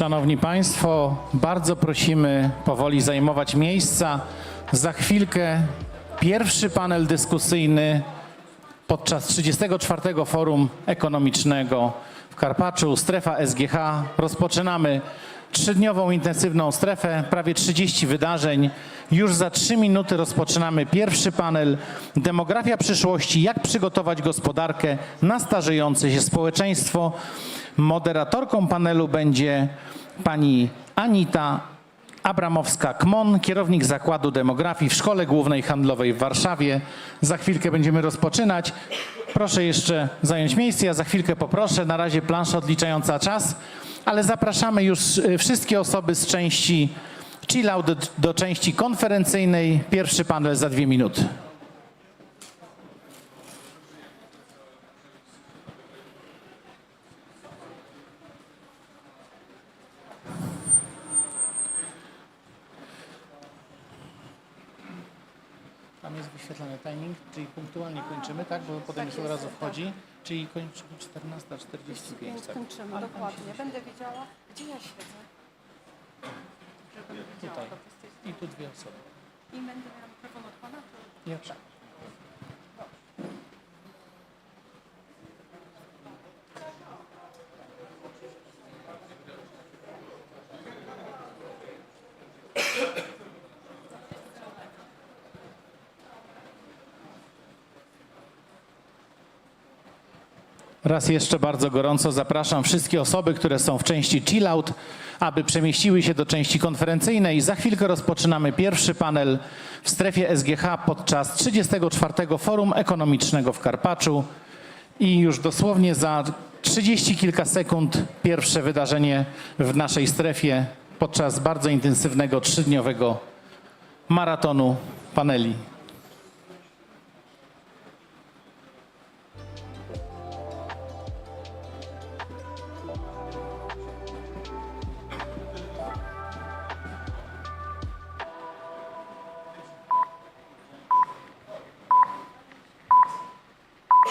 Szanowni Państwo, bardzo prosimy powoli zajmować miejsca. Za chwilkę pierwszy panel dyskusyjny podczas 34. Forum Ekonomicznego w Karpaczu, strefa SGH. Rozpoczynamy trzydniową intensywną strefę, prawie 30 wydarzeń. Już za 3 minuty rozpoczynamy pierwszy panel Demografia przyszłości, jak przygotować gospodarkę na starzejące się społeczeństwo. Moderatorką panelu będzie pani Anita Abramowska-Kmon, kierownik Zakładu Demografii w Szkole Głównej Handlowej w Warszawie. Za chwilkę będziemy rozpoczynać. Proszę jeszcze zająć miejsce, ja za chwilkę poproszę. Na razie plansza odliczająca czas, ale zapraszamy już y, wszystkie osoby z części chill out do, do części konferencyjnej. Pierwszy panel za dwie minuty. Tam timing, czyli punktualnie kończymy, tak? Bo potem już od razu wchodzi, czyli kończymy 14.45. Tak? Kończymy, dokładnie. Będę wiedziała, gdzie ja siedzę. Żebym wiedziała, Tutaj. I tu dwie osoby. I będę miała mikrofon od Pana, to Ja Raz jeszcze bardzo gorąco zapraszam wszystkie osoby, które są w części chill out, aby przemieściły się do części konferencyjnej. Za chwilkę rozpoczynamy pierwszy panel w strefie SGH podczas 34. Forum Ekonomicznego w Karpaczu. I już dosłownie za 30 kilka sekund pierwsze wydarzenie w naszej strefie podczas bardzo intensywnego trzydniowego maratonu paneli.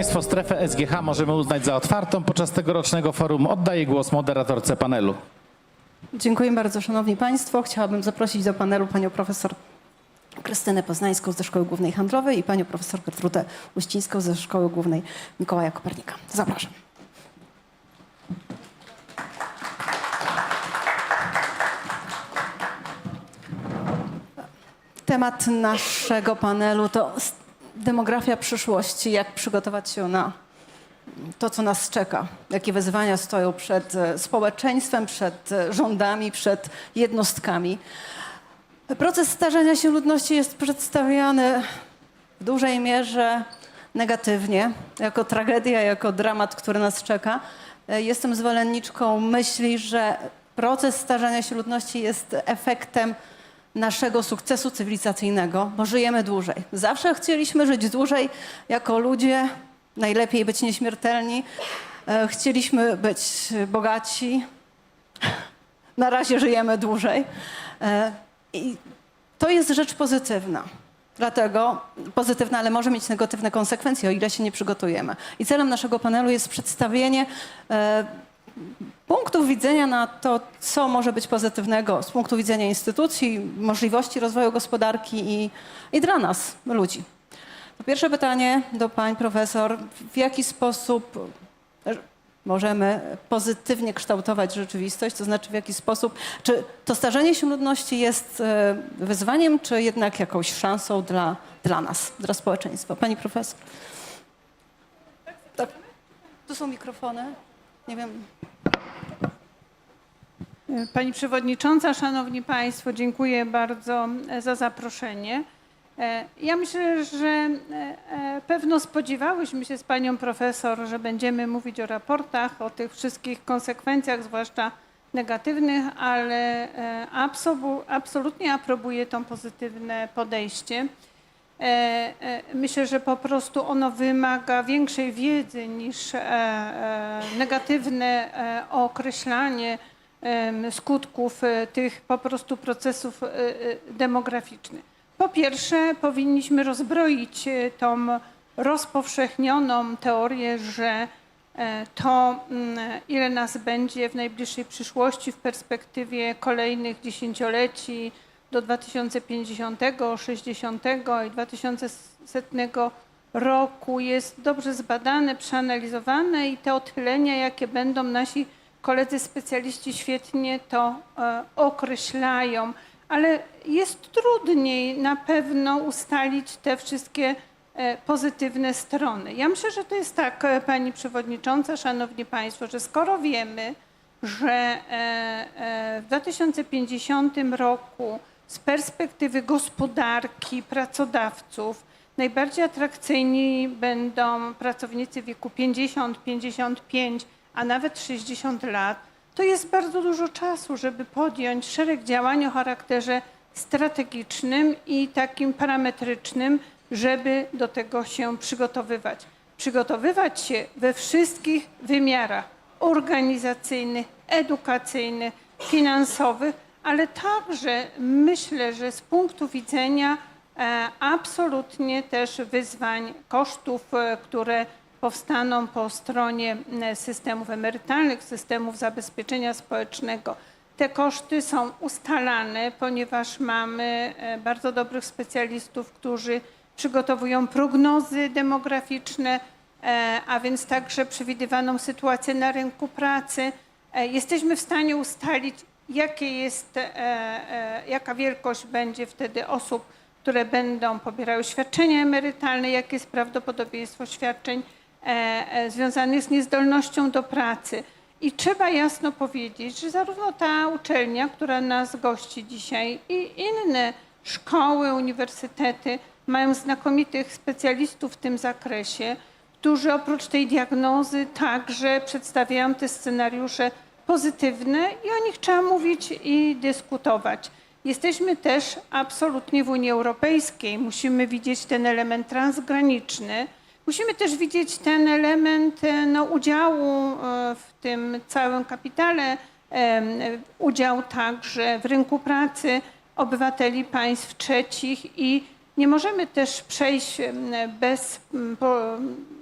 Państwo, strefę SGH możemy uznać za otwartą podczas tegorocznego forum. Oddaję głos moderatorce panelu. Dziękuję bardzo, Szanowni Państwo. Chciałabym zaprosić do panelu panią profesor Krystynę Poznańską ze Szkoły Głównej Handlowej i panią profesor Gertrudę Uścińską ze Szkoły Głównej Mikołaja Kopernika. Zapraszam. Temat naszego panelu to demografia przyszłości, jak przygotować się na to, co nas czeka, jakie wyzwania stoją przed e, społeczeństwem, przed e, rządami, przed jednostkami. Proces starzenia się ludności jest przedstawiany w dużej mierze negatywnie, jako tragedia, jako dramat, który nas czeka. E, Jestem zwolenniczką myśli, że proces starzenia się ludności jest efektem naszego sukcesu cywilizacyjnego, bo żyjemy dłużej. Zawsze chcieliśmy żyć dłużej jako ludzie, najlepiej być nieśmiertelni. E, Chcieliśmy być bogaci. Na razie żyjemy dłużej. E, I to jest rzecz pozytywna. Dlatego pozytywna, ale może mieć negatywne konsekwencje, o ile się nie przygotujemy. I celem naszego panelu jest przedstawienie punktów widzenia na to, co może być pozytywnego z punktu widzenia instytucji, możliwości rozwoju gospodarki i, i dla nas, ludzi. To pierwsze pytanie do pań profesor. W jaki sposób możemy pozytywnie kształtować rzeczywistość? To znaczy w jaki sposób, czy to starzenie się ludności jest e, wyzwaniem, czy jednak jakąś szansą dla, dla nas, dla społeczeństwa? Pani profesor. Tak. Tu są mikrofony. Nie wiem. Pani Przewodnicząca, Szanowni Państwo, dziękuję bardzo za zaproszenie. E, Ja myślę, że e, e, pewno spodziewałyśmy się z panią profesor, że będziemy mówić o raportach, o tych wszystkich konsekwencjach, zwłaszcza negatywnych, ale e, absolu- absolutnie aprobuję to pozytywne podejście. E, e, Myślę, że po prostu ono wymaga większej wiedzy niż e, e, negatywne e, określanie skutków e, tych po prostu procesów e, e, demograficznych. Po pierwsze, powinniśmy rozbroić tą rozpowszechnioną teorię, że to, mm, ile nas będzie w najbliższej przyszłości, w perspektywie kolejnych dziesięcioleci do 2050, 60 i 2100 roku jest dobrze zbadane, przeanalizowane i te odchylenia, jakie będą nasi koledzy specjaliści świetnie to e, określają, ale jest trudniej na pewno ustalić te wszystkie e, pozytywne strony. Ja myślę, że to jest tak, e, Pani Przewodnicząca, Szanowni Państwo, że skoro wiemy, że w 2050 roku z perspektywy gospodarki, pracodawców, najbardziej atrakcyjni będą pracownicy w wieku 50, 55, a nawet 60 lat, to jest bardzo dużo czasu, żeby podjąć szereg działań o charakterze strategicznym i takim parametrycznym, żeby do tego się przygotowywać. Przygotowywać się we wszystkich wymiarach organizacyjnych, edukacyjnych, finansowych, ale także myślę, że z punktu widzenia e, absolutnie też wyzwań kosztów, e, które powstaną po stronie e, systemów emerytalnych, systemów zabezpieczenia społecznego. Te koszty są ustalane, ponieważ mamy e, bardzo dobrych specjalistów, którzy przygotowują prognozy demograficzne, e, a więc także przewidywaną sytuację na rynku pracy. Jesteśmy w stanie ustalić, jakie jest, jaka wielkość będzie wtedy osób, które będą pobierały świadczenia emerytalne, jakie jest prawdopodobieństwo świadczeń związanych z niezdolnością do pracy. I trzeba jasno powiedzieć, że zarówno ta uczelnia, która nas gości dzisiaj, i inne szkoły, uniwersytety mają znakomitych specjalistów w tym zakresie, którzy oprócz tej diagnozy także przedstawiają te scenariusze pozytywne i o nich trzeba mówić i dyskutować. Jesteśmy też absolutnie w Unii Europejskiej. Musimy widzieć ten element transgraniczny. Musimy też widzieć ten element e, no, udziału e, w tym całym kapitale, em, udział także w rynku pracy obywateli państw trzecich i nie możemy też przejść bez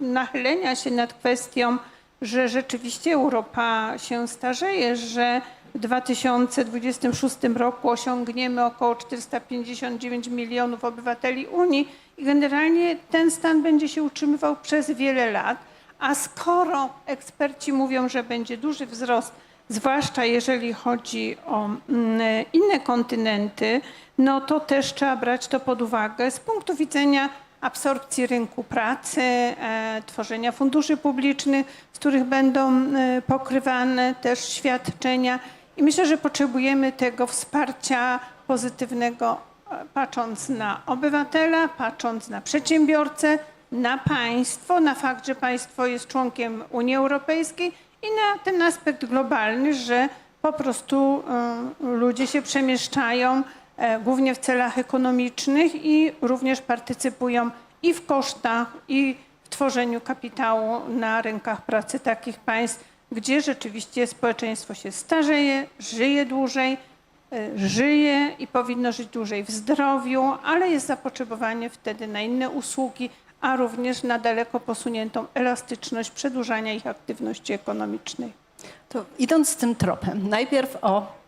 nachylenia się nad kwestią, że rzeczywiście Europa się starzeje, że w 2026 roku osiągniemy około 459 milionów obywateli Unii i generalnie ten stan będzie się utrzymywał przez wiele lat. A skoro eksperci mówią, że będzie duży wzrost, zwłaszcza jeżeli chodzi o mm, inne kontynenty, no to też trzeba brać to pod uwagę z punktu widzenia absorpcji rynku pracy, e, tworzenia funduszy publicznych, z których będą e, pokrywane też świadczenia. I myślę, że potrzebujemy tego wsparcia pozytywnego, patrząc na obywatela, patrząc na przedsiębiorcę, na państwo, na fakt, że państwo jest członkiem Unii Europejskiej i na ten aspekt globalny, że po prostu e, ludzie się przemieszczają e, głównie w celach ekonomicznych i również partycypują i w kosztach, i w tworzeniu kapitału na rynkach pracy takich państw, gdzie rzeczywiście społeczeństwo się starzeje, żyje dłużej, żyje i powinno żyć dłużej w zdrowiu, ale jest zapotrzebowanie wtedy na inne usługi, a również na daleko posuniętą elastyczność przedłużania ich aktywności ekonomicznej. To idąc tym tropem, najpierw o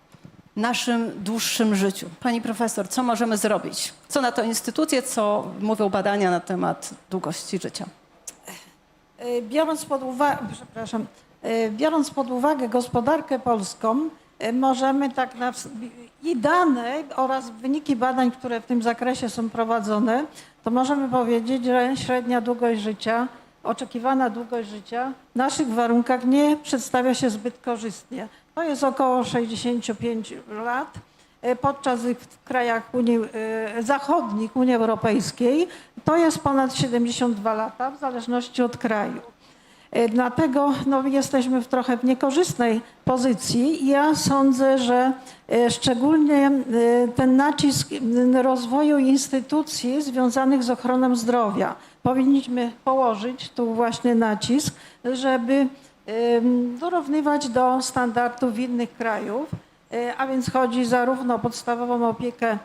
naszym dłuższym życiu. Pani profesor, co możemy zrobić? Co na to instytucje, co mówią badania na temat długości życia? E, Biorąc pod uwagę, przepraszam, e, biorąc pod uwagę gospodarkę polską, e, możemy tak na, i dane oraz wyniki badań, które w tym zakresie są prowadzone, to możemy powiedzieć, że średnia długość życia, oczekiwana długość życia w naszych warunkach nie przedstawia się zbyt korzystnie. To jest około 65 lat. e, podczas w krajach Unii e, Zachodnich, Unii Europejskiej, to jest ponad 72 lata, w zależności od kraju. E, Dlatego no, jesteśmy w trochę w niekorzystnej pozycji. Ja sądzę, że e, szczególnie e, ten nacisk rozwoju instytucji związanych z ochroną zdrowia powinniśmy położyć tu właśnie nacisk, żeby dorównywać do standardów innych krajów, a więc chodzi zarówno o podstawową opiekę,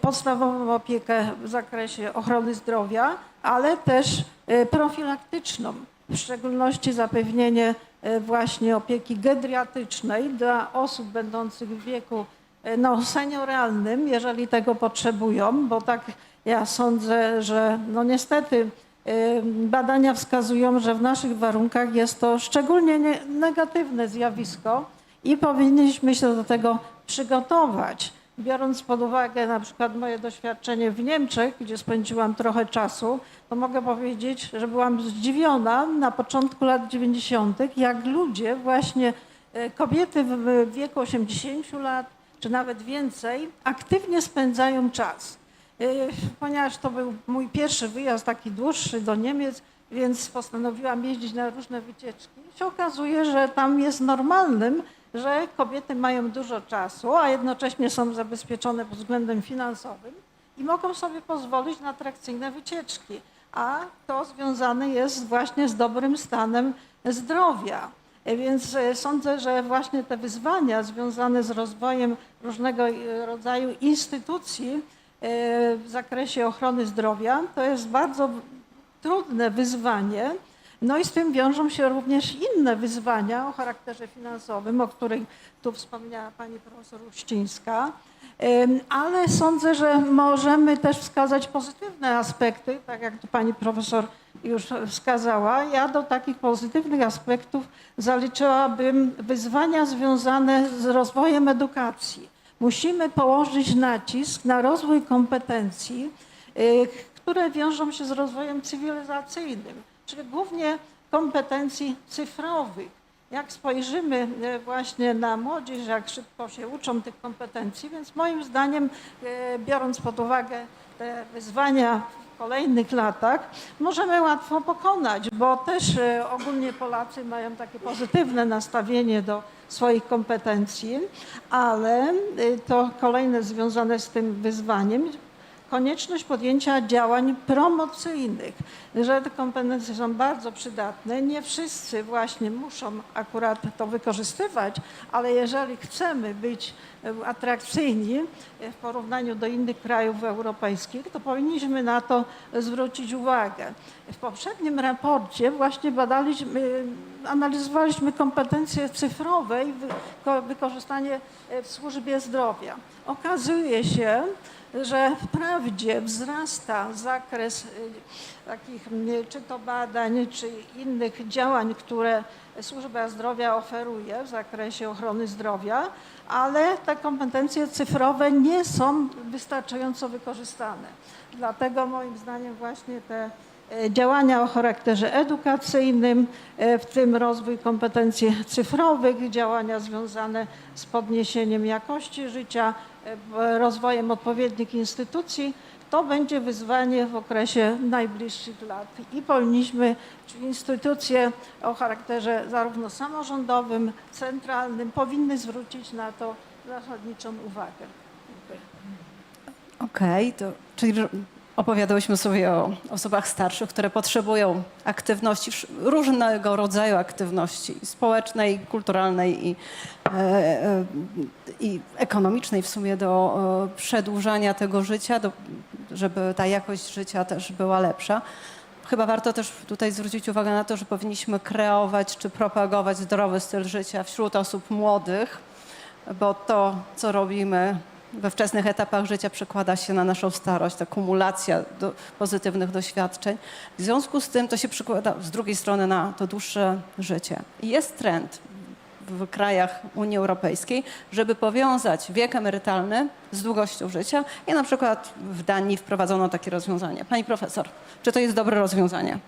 podstawową opiekę w zakresie ochrony zdrowia, ale też profilaktyczną, w szczególności zapewnienie e, właśnie opieki geriatrycznej dla osób będących w wieku e, no, senioralnym, jeżeli tego potrzebują, bo tak ja sądzę, że no niestety e, badania wskazują, że w naszych warunkach jest to szczególnie nie- negatywne zjawisko i powinniśmy się do tego przygotować. Biorąc pod uwagę na przykład moje doświadczenie w Niemczech, gdzie spędziłam trochę czasu, to mogę powiedzieć, że byłam zdziwiona na początku lat 90., jak ludzie, właśnie e, kobiety w wieku 80 lat, czy nawet więcej, aktywnie spędzają czas. E, Ponieważ to był mój pierwszy wyjazd taki dłuższy do Niemiec, więc postanowiłam jeździć na różne wycieczki. I się okazuje, że tam jest normalnym, że kobiety mają dużo czasu, a jednocześnie są zabezpieczone pod względem finansowym i mogą sobie pozwolić na atrakcyjne wycieczki. A to związane jest właśnie z dobrym stanem zdrowia. E, Więc e, sądzę, że właśnie te wyzwania związane z rozwojem różnego e, rodzaju instytucji w zakresie ochrony zdrowia to jest bardzo trudne wyzwanie. No i z tym wiążą się również inne wyzwania o charakterze finansowym, o których tu wspomniała pani profesor Uścińska. Ale sądzę, że możemy też wskazać pozytywne aspekty, tak jak tu pani profesor już wskazała. Ja do takich pozytywnych aspektów zaliczyłabym wyzwania związane z rozwojem edukacji. Musimy położyć nacisk na rozwój kompetencji, y, które wiążą się z rozwojem cywilizacyjnym, czyli głównie kompetencji cyfrowych. Jak spojrzymy e, właśnie na młodzież, jak szybko się uczą tych kompetencji, więc moim zdaniem, e, biorąc pod uwagę te wyzwania w kolejnych latach, możemy łatwo pokonać, bo też e, ogólnie Polacy mają takie pozytywne nastawienie do swoich kompetencji, ale to kolejne związane z tym wyzwaniem, konieczność podjęcia działań promocyjnych, że te kompetencje są bardzo przydatne. Nie wszyscy właśnie muszą akurat to wykorzystywać, ale jeżeli chcemy być atrakcyjni w porównaniu do innych krajów europejskich, to powinniśmy na to zwrócić uwagę. W poprzednim raporcie właśnie badaliśmy, analizowaliśmy kompetencje cyfrowe i wy- ko- wykorzystanie w służbie zdrowia. Okazuje się, że wprawdzie wzrasta zakres y, takich czy to badań, czy innych działań, które służba zdrowia oferuje w zakresie ochrony zdrowia, ale te kompetencje cyfrowe nie są wystarczająco wykorzystane. Dlatego moim zdaniem właśnie te e, działania o charakterze edukacyjnym, e, w tym rozwój kompetencji cyfrowych, działania związane z podniesieniem jakości życia, rozwojem odpowiednich instytucji, to będzie wyzwanie w okresie najbliższych lat i powinniśmy, instytucje o charakterze zarówno samorządowym, centralnym, powinny zwrócić na to zasadniczą uwagę. Okej, to czyli opowiadałyśmy sobie o osobach starszych, które potrzebują aktywności, różnego rodzaju aktywności społecznej, kulturalnej i, e, e, i ekonomicznej w sumie do e, przedłużania tego życia, do, żeby ta jakość życia też była lepsza. Chyba warto też tutaj zwrócić uwagę na to, że powinniśmy kreować czy propagować zdrowy styl życia wśród osób młodych, bo to, co robimy we wczesnych etapach życia, przekłada się na naszą starość, ta kumulacja do, pozytywnych doświadczeń. W związku z tym to się przekłada z drugiej strony na to dłuższe życie. I jest trend w krajach Unii Europejskiej, żeby powiązać wiek emerytalny z długością życia i na przykład w Danii wprowadzono takie rozwiązanie. Pani profesor, czy to jest dobre rozwiązanie?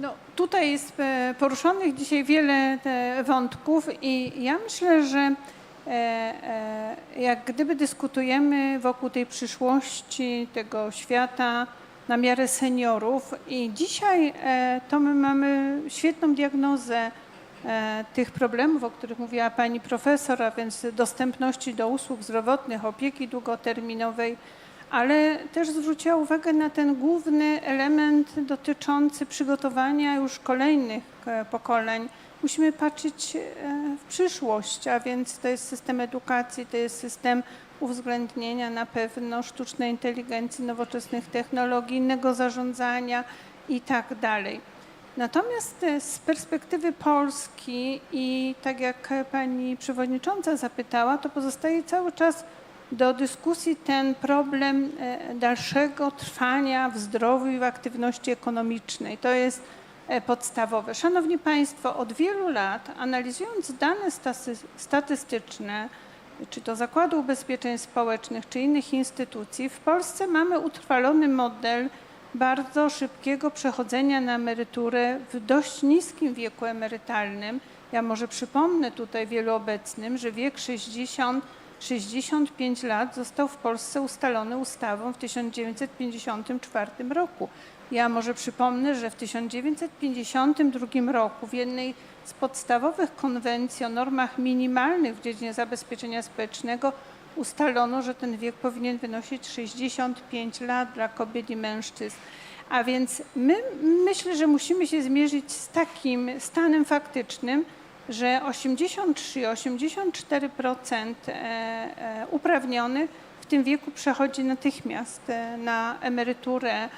No, tutaj jest e, poruszonych dzisiaj wiele te wątków i ja myślę, że e, e, jak gdyby dyskutujemy wokół tej przyszłości tego świata na miarę seniorów i dzisiaj e, to my mamy świetną diagnozę e, tych problemów, o których mówiła pani profesor, a więc dostępności do usług zdrowotnych, opieki długoterminowej, ale też zwróciła uwagę na ten główny element dotyczący przygotowania już kolejnych e, pokoleń. Musimy patrzeć e, w przyszłość, a więc to jest system edukacji, to jest system uwzględnienia na pewno sztucznej inteligencji, nowoczesnych technologii, innego zarządzania i tak dalej. Natomiast e, z perspektywy Polski i tak jak pani przewodnicząca zapytała, to pozostaje cały czas do dyskusji ten problem e, dalszego trwania w zdrowiu i w aktywności ekonomicznej. To jest podstawowe. Szanowni Państwo, od wielu lat analizując dane statystyczne, czy to Zakładu Ubezpieczeń Społecznych, czy innych instytucji, w Polsce mamy utrwalony model bardzo szybkiego przechodzenia na emeryturę w dość niskim wieku emerytalnym. Ja może przypomnę tutaj wielu obecnym, że wiek 60 65 lat został w Polsce ustalony ustawą w 1954 roku. Ja może przypomnę, że w 1952 roku w jednej z podstawowych konwencji o normach minimalnych w dziedzinie zabezpieczenia społecznego ustalono, że ten wiek powinien wynosić 65 lat dla kobiet i mężczyzn. A więc my myślę, że musimy się zmierzyć z takim stanem faktycznym, że 83-84% e, e, uprawnionych w tym wieku przechodzi natychmiast e, na emeryturę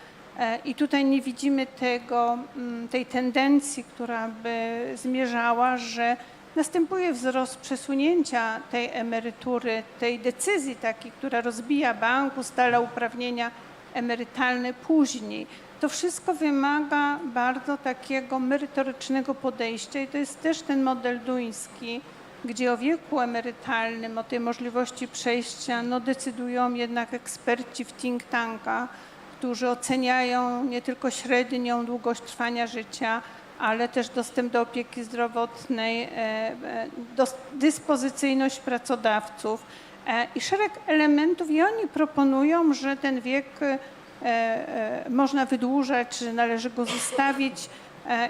i tutaj nie widzimy tego, mm, tej tendencji, która by zmierzała, że następuje wzrost przesunięcia tej emerytury, tej decyzji takiej, która rozbija bank, ustala uprawnienia emerytalne później. To wszystko wymaga bardzo takiego merytorycznego podejścia i to jest też ten model duński, gdzie o wieku emerytalnym, o tej możliwości przejścia, no decydują jednak eksperci w think tankach, którzy oceniają nie tylko średnią długość trwania życia, ale też dostęp do opieki zdrowotnej, e, e, dyspozycyjność pracodawców e, i szereg elementów. I oni proponują, że ten wiek można wydłużać, że należy go zostawić.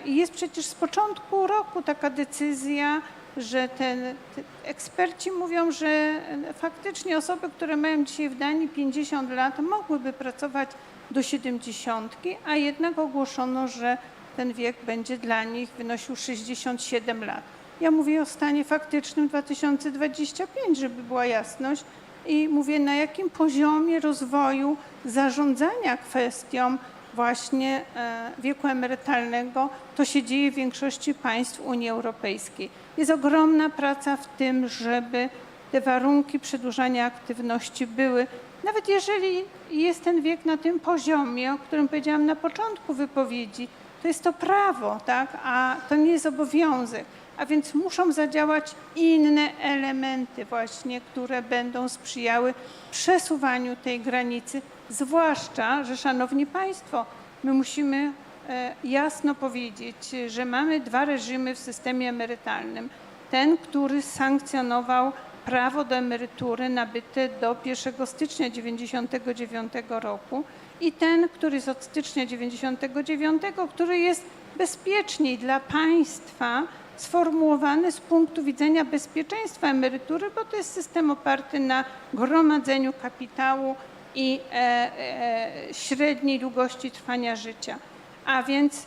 I jest przecież z początku roku taka decyzja, że ten, te, eksperci mówią, że faktycznie osoby, które mają dzisiaj w Danii 50 lat, mogłyby pracować do 70, a jednak ogłoszono, że ten wiek będzie dla nich wynosił 67 lat. Ja mówię o stanie faktycznym 2025, żeby była jasność i mówię na jakim poziomie rozwoju zarządzania kwestią właśnie e, wieku emerytalnego to się dzieje w większości państw Unii Europejskiej. Jest ogromna praca w tym, żeby te warunki przedłużania aktywności były, nawet jeżeli jest ten wiek na tym poziomie, o którym powiedziałam na początku wypowiedzi, to jest to prawo, tak? a to nie jest obowiązek. A więc muszą zadziałać inne elementy właśnie, które będą sprzyjały przesuwaniu tej granicy, zwłaszcza, że szanowni państwo, my musimy e, jasno powiedzieć, że mamy dwa reżimy w systemie emerytalnym. Ten, który sankcjonował prawo do emerytury nabyte do 1 stycznia 1999 roku i ten, który jest od stycznia 1999, który jest bezpieczniej dla państwa sformułowany z punktu widzenia bezpieczeństwa emerytury, bo to jest system oparty na gromadzeniu kapitału i e, e, średniej długości trwania życia. A więc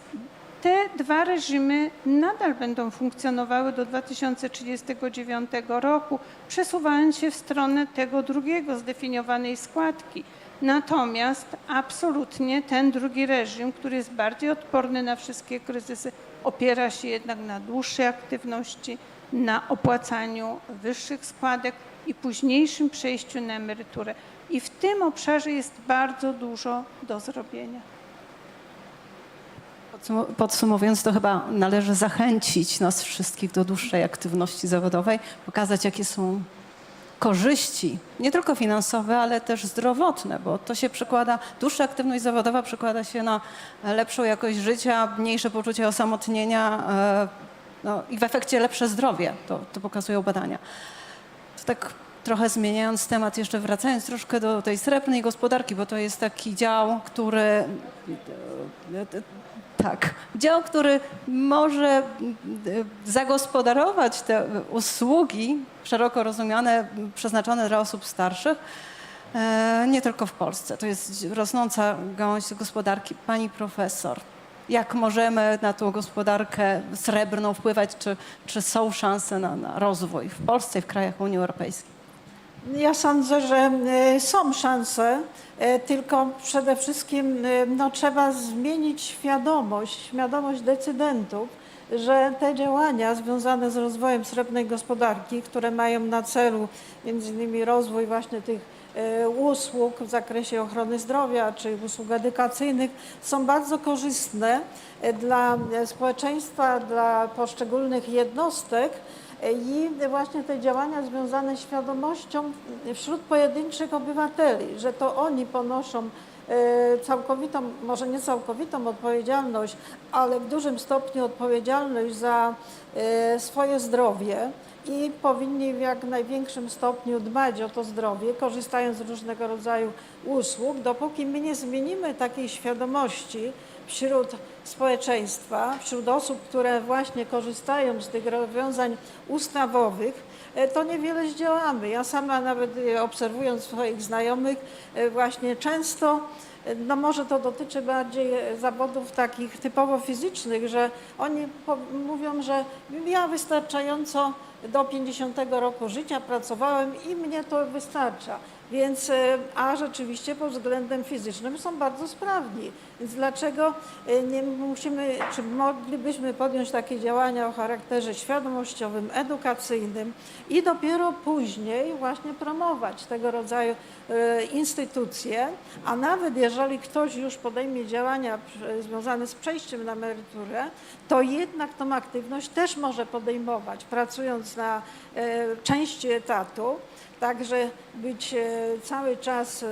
te dwa reżimy nadal będą funkcjonowały do 2039 roku, przesuwając się w stronę tego drugiego zdefiniowanej składki. Natomiast absolutnie ten drugi reżim, który jest bardziej odporny na wszystkie kryzysy, opiera się jednak na dłuższej aktywności, na opłacaniu wyższych składek i późniejszym przejściu na emeryturę. I w tym obszarze jest bardzo dużo do zrobienia. Podsum- Podsumowując, to chyba należy zachęcić nas wszystkich do dłuższej aktywności zawodowej, pokazać, jakie są korzyści, nie tylko finansowe, ale też zdrowotne, bo to się przekłada, dłuższa aktywność zawodowa przekłada się na lepszą jakość życia, mniejsze poczucie osamotnienia e, no, i w efekcie lepsze zdrowie. To, to pokazują badania. To tak trochę zmieniając temat, jeszcze wracając troszkę do tej srebrnej gospodarki, bo to jest taki dział, który tak, dział, który może zagospodarować te usługi szeroko rozumiane, przeznaczone dla osób starszych, e, nie tylko w Polsce. To jest rosnąca gałąź gospodarki. Pani profesor, jak możemy na tą gospodarkę srebrną wpływać, czy, czy są szanse na, na rozwój w Polsce i w krajach Unii Europejskiej? Ja sądzę, że e, są szanse, tylko przede wszystkim e, no, trzeba zmienić świadomość, świadomość decydentów, że te działania związane z rozwojem srebrnej gospodarki, które mają na celu między innymi rozwój właśnie tych e, usług w zakresie ochrony zdrowia czy usług edukacyjnych są bardzo korzystne e, dla e, społeczeństwa, dla poszczególnych jednostek, i właśnie te działania związane z świadomością wśród pojedynczych obywateli, że to oni ponoszą e, całkowitą, może nie całkowitą odpowiedzialność, ale w dużym stopniu odpowiedzialność za e, swoje zdrowie i powinni w jak największym stopniu dbać o to zdrowie, korzystając z różnego rodzaju usług, dopóki my nie zmienimy takiej świadomości wśród społeczeństwa, wśród osób, które właśnie korzystają z tych rozwiązań ustawowych, e, to niewiele zdziałamy. Ja sama nawet e, obserwując swoich znajomych, e, właśnie często, no może to dotyczy bardziej zawodów takich typowo fizycznych, że oni mówią, że ja wystarczająco do 50 roku życia pracowałem i mnie to wystarcza. Więc, e, a rzeczywiście pod względem fizycznym są bardzo sprawni. Więc dlaczego e, nie musimy, czy moglibyśmy podjąć takie działania o charakterze świadomościowym, edukacyjnym i dopiero później właśnie promować tego rodzaju e, instytucje, a nawet jeżeli ktoś już podejmie działania związane z przejściem na emeryturę, to jednak tą aktywność też może podejmować, pracując na e, części etatu, Także być e, cały czas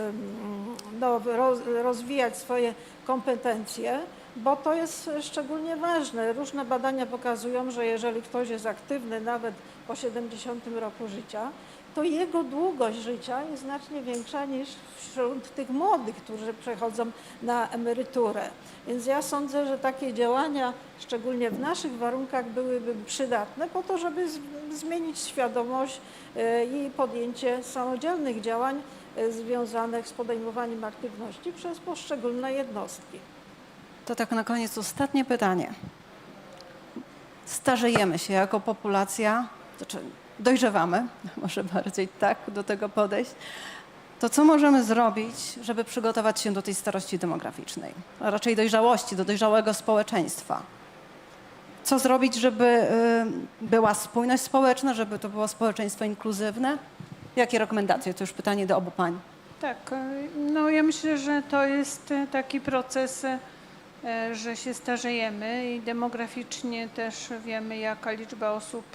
no, roz, rozwijać swoje kompetencje, bo to jest szczególnie ważne. Różne badania pokazują, że jeżeli ktoś jest aktywny nawet po 70 roku życia, to jego długość życia jest znacznie większa niż wśród tych młodych, którzy przechodzą na emeryturę. Więc ja sądzę, że takie działania, szczególnie w naszych warunkach, byłyby przydatne po to, żeby zmienić świadomość e, i podjęcie samodzielnych działań e, związanych z podejmowaniem aktywności przez poszczególne jednostki. To tak na koniec ostatnie pytanie. Starzejemy się jako populacja, znaczy dojrzewamy, może bardziej tak do tego podejść. To co możemy zrobić, żeby przygotować się do tej starości demograficznej, a raczej dojrzałości, do dojrzałego społeczeństwa? Co zrobić, żeby y, była spójność społeczna, żeby to było społeczeństwo inkluzywne? Jakie rekomendacje? To już pytanie do obu pań. Tak, e, no ja myślę, że to jest e, taki proces, że się starzejemy i demograficznie też wiemy, jaka liczba osób,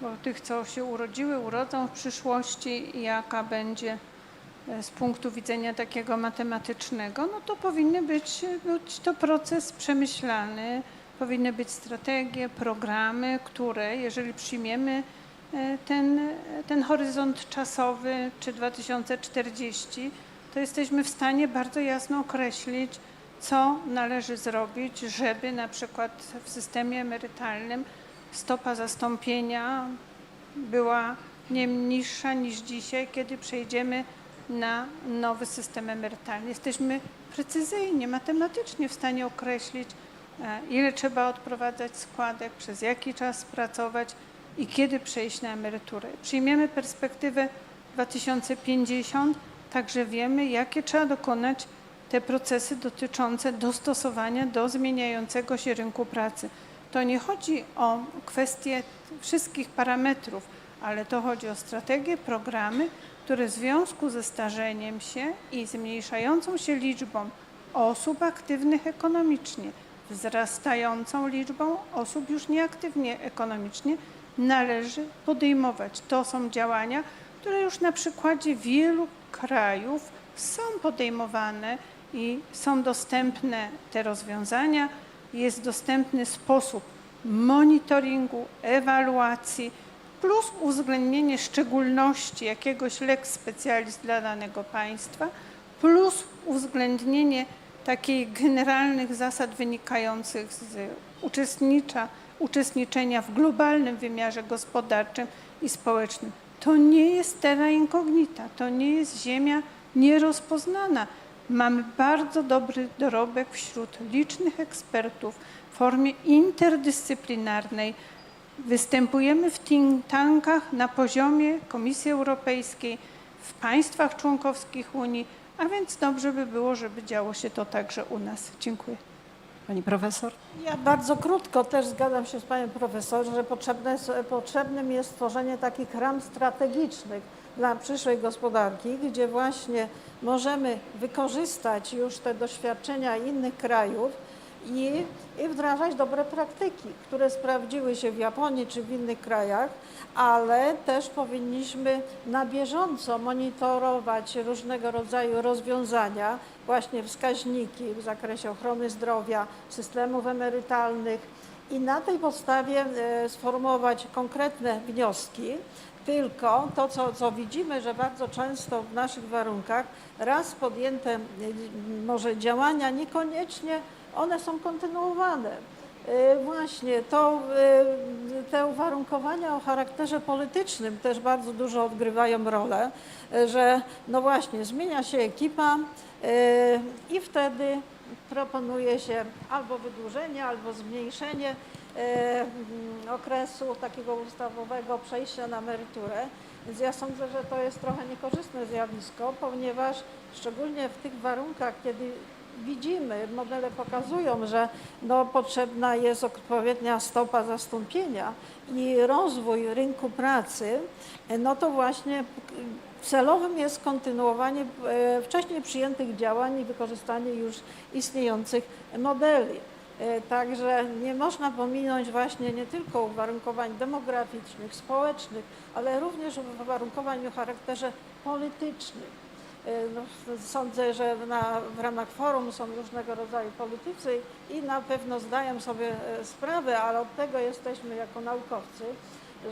bo tych, co się urodziły, urodzą w przyszłości, jaka będzie e, z punktu widzenia takiego matematycznego, no to powinny być, e, być to proces przemyślany, powinny być strategie, programy, które, jeżeli przyjmiemy e, ten, ten horyzont czasowy czy 2040, to jesteśmy w stanie bardzo jasno określić, co należy zrobić, żeby na przykład w systemie emerytalnym stopa zastąpienia była nie niższa niż dzisiaj, kiedy przejdziemy na nowy system emerytalny. Jesteśmy precyzyjnie, matematycznie w stanie określić, e, ile trzeba odprowadzać składek, przez jaki czas pracować i kiedy przejść na emeryturę. Przyjmiemy perspektywę 2050, także wiemy, jakie trzeba dokonać te procesy dotyczące dostosowania do zmieniającego się rynku pracy. To nie chodzi o kwestie wszystkich parametrów, ale to chodzi o strategie, programy, które w związku ze starzeniem się i zmniejszającą się liczbą osób aktywnych ekonomicznie, wzrastającą liczbą osób już nieaktywnie ekonomicznie należy podejmować. To są działania, które już na przykładzie wielu krajów są podejmowane i są dostępne te rozwiązania. Jest dostępny sposób monitoringu, ewaluacji plus uwzględnienie szczególności jakiegoś lex specialis dla danego państwa, plus uwzględnienie takich generalnych zasad wynikających z uczestnicza, uczestniczenia w globalnym wymiarze gospodarczym i społecznym. To nie jest terra incognita, to nie jest ziemia nierozpoznana. Mamy bardzo dobry dorobek wśród licznych ekspertów w formie interdyscyplinarnej. Występujemy w think tankach na poziomie Komisji Europejskiej, w państwach członkowskich Unii, a więc dobrze by było, żeby działo się to także u nas. Dziękuję. Pani profesor? Ja bardzo krótko też zgadzam się z panią profesor, że potrzebne, jest- potrzebnym jest tworzenie takich ram strategicznych dla przyszłej gospodarki, gdzie właśnie możemy wykorzystać już te doświadczenia innych krajów i, i wdrażać dobre praktyki, które sprawdziły się w Japonii czy w innych krajach, ale też powinniśmy na bieżąco monitorować różnego rodzaju rozwiązania, właśnie wskaźniki w zakresie ochrony zdrowia, systemów emerytalnych i na tej podstawie e, sformułować konkretne wnioski. Tylko to, co, co widzimy, że bardzo często w naszych warunkach raz podjęte może działania niekoniecznie one są kontynuowane. E, Właśnie, to, e, te uwarunkowania o charakterze politycznym też bardzo dużo odgrywają rolę, e, że no właśnie, zmienia się ekipa i wtedy proponuje się albo wydłużenie, albo zmniejszenie okresu takiego ustawowego przejścia na emeryturę. Więc ja sądzę, że to jest trochę niekorzystne zjawisko, ponieważ szczególnie w tych warunkach, kiedy widzimy, modele pokazują, że no, potrzebna jest odpowiednia stopa zastąpienia i rozwój rynku pracy, no to właśnie celowym jest kontynuowanie e, wcześniej przyjętych działań i wykorzystanie już istniejących modeli. E, Także nie można pominąć właśnie nie tylko uwarunkowań demograficznych, społecznych, ale również uwarunkowań o charakterze politycznym. E, No, sądzę, że na, w ramach forum są różnego rodzaju politycy i na pewno zdają sobie e, sprawę, ale od tego jesteśmy jako naukowcy,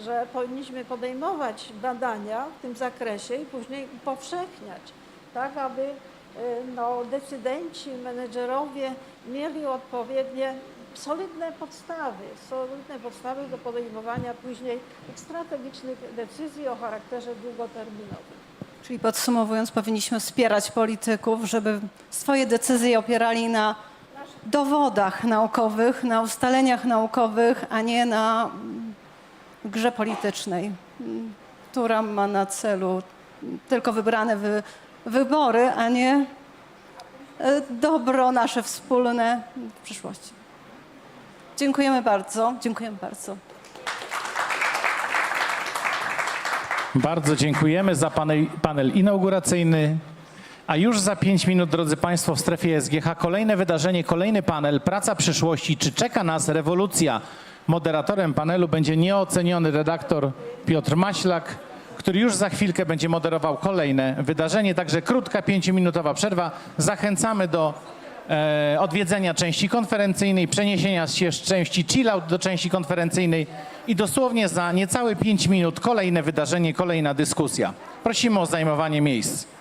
że powinniśmy podejmować badania w tym zakresie i później upowszechniać, tak aby no, decydenci, menedżerowie mieli odpowiednie solidne podstawy, solidne podstawy do podejmowania później strategicznych decyzji o charakterze długoterminowym. Czyli podsumowując, powinniśmy wspierać polityków, żeby swoje decyzje opierali na dowodach naukowych, na ustaleniach naukowych, a nie na mm, grze politycznej, mm, która ma na celu tylko wybrane wy, wybory, a nie e, dobro nasze wspólne w przyszłości. Dziękujemy bardzo. Dziękujemy bardzo. Bardzo dziękujemy za panel, panel inauguracyjny. A już za 5 minut, drodzy Państwo, w strefie SGH kolejne wydarzenie, kolejny panel, praca przyszłości. Czy czeka nas rewolucja? Moderatorem panelu będzie nieoceniony redaktor Piotr Maślak, który już za chwilkę będzie moderował kolejne wydarzenie. Także krótka, pięciominutowa przerwa. Zachęcamy do e, odwiedzenia części konferencyjnej, przeniesienia się z części chillout do części konferencyjnej i dosłownie za niecałe 5 minut kolejne wydarzenie, kolejna dyskusja. Prosimy o zajmowanie miejsc.